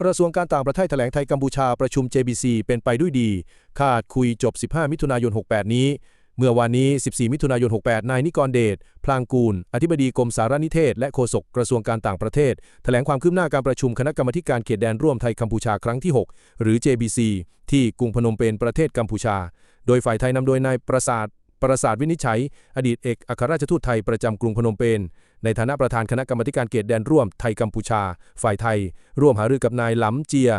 กระทรวงการต่างประเทศแถลงไทยกัมพูชาประชุม JBC เป็นไปด้วยดี คาดคุยจบ 15 มิถุนายน 68 นี้ เมื่อวานนี้ 14 มิถุนายน 68 นายนิกรเดช พลางกูล อธิบดีกรมสารนิเทศ และโฆษกกระทรวงการต่างประเทศ แถลงความคืบหน้าการประชุมคณะกรรมาธิการเขตแดนร่วมไทยกัมพูชาครั้งที่ 6 หรือ JBC ที่กรุงพนมเปญประเทศกัมพูชา โดยฝ่ายไทยนำโดยนายประสาทประสาทวินิจฉัย อดีตเอกอัครราชทูตไทยประจำกรุงพนมเปญ ในฐานะประธานคณะกรรมารเการเขตแดนร่วมไทยกัมพูชา ฝ่ายไทย ร่วมหารือกับนายหลำเจีย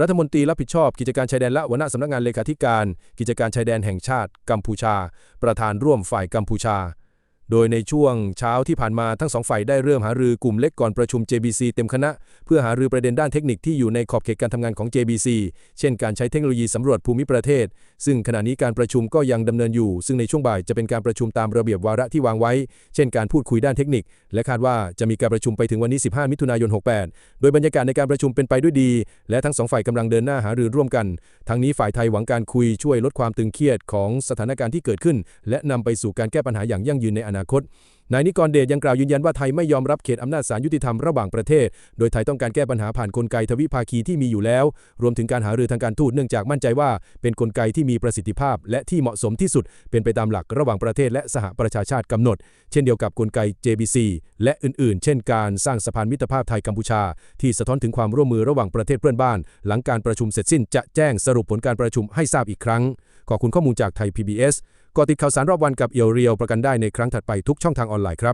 รัฐมนตรีรับผิดชอบกิจการชายแดนและหัวหน้าสำนักงานเลขาธิการ กิจการชายแดนแห่งชาติกัมพูชา ประธานร่วมฝ่ายกัมพูชา โดยในช่วงเช้าที่ผ่านมาทั้งสองฝ่ายได้เริ่มหารือกลุ่มเล็กก่อนประชุม JBC เต็มคณะ เพื่อหารือประเด็นด้านเทคนิคที่อยู่ในขอบเขตการทำงานของ JBC เช่นการใช้เทคโนโลยีสำรวจภูมิประเทศ ซึ่งขณะนี้การประชุมก็ยังดำเนินอยู่ ซึ่งในช่วงบ่ายจะเป็นการประชุมตามระเบียบวาระที่วางไว้ เช่นการพูดคุยด้านเทคนิค และคาดว่าจะมีการประชุมไปถึงวันนี้ 15 มิถุนายน 68 โดยบรรยากาศในการประชุมเป็นไปด้วยดี และทั้งสองฝ่ายกำลังเดินหน้าหารือร่วมกัน ทั้งนี้ฝ่ายไทยหวังการคุยช่วยลดความตึงเครียดของสถานการณ์ที่เกิดขึ้น และนำไปสู่การแก้ปัญหาอย่างยั่งยืนในอนาคตนายนิกรเดชยังกล่าวยืนยันว่าไทยไม่ยอมรับเขตอำนาจศาลยุติธรรมระหว่างประเทศ โดยไทยต้องการแก้ปัญหาผ่านกลไกทวิภาคีที่มีอยู่แล้ว รวมถึงการหารือทางการทูตเนื่องจากมั่นใจว่า เป็นกลไกที่มีประสิทธิภาพ และที่เหมาะสมที่สุด เป็นไปตามหลักระหว่างประเทศและสหประชาชาติกำหนด เช่นเดียวกับกลไก JBC และอื่นๆ เช่นการสร้างสะพานมิตรภาพไทยกัมพูชา ที่สะท้อนถึงความร่วมมือระหว่างประเทศเพื่อนบ้าน หลังการประชุมเสร็จสิ้นจะแจ้งสรุปผลการประชุมให้ทราบอีกครั้งขอบคุณข้อมูลจากไทย PBS กอติดข่าวสารรอบวันกับเอียวเรียวประกันได้ในครั้งถัดไปทุกช่องทางออนไลน์ครับ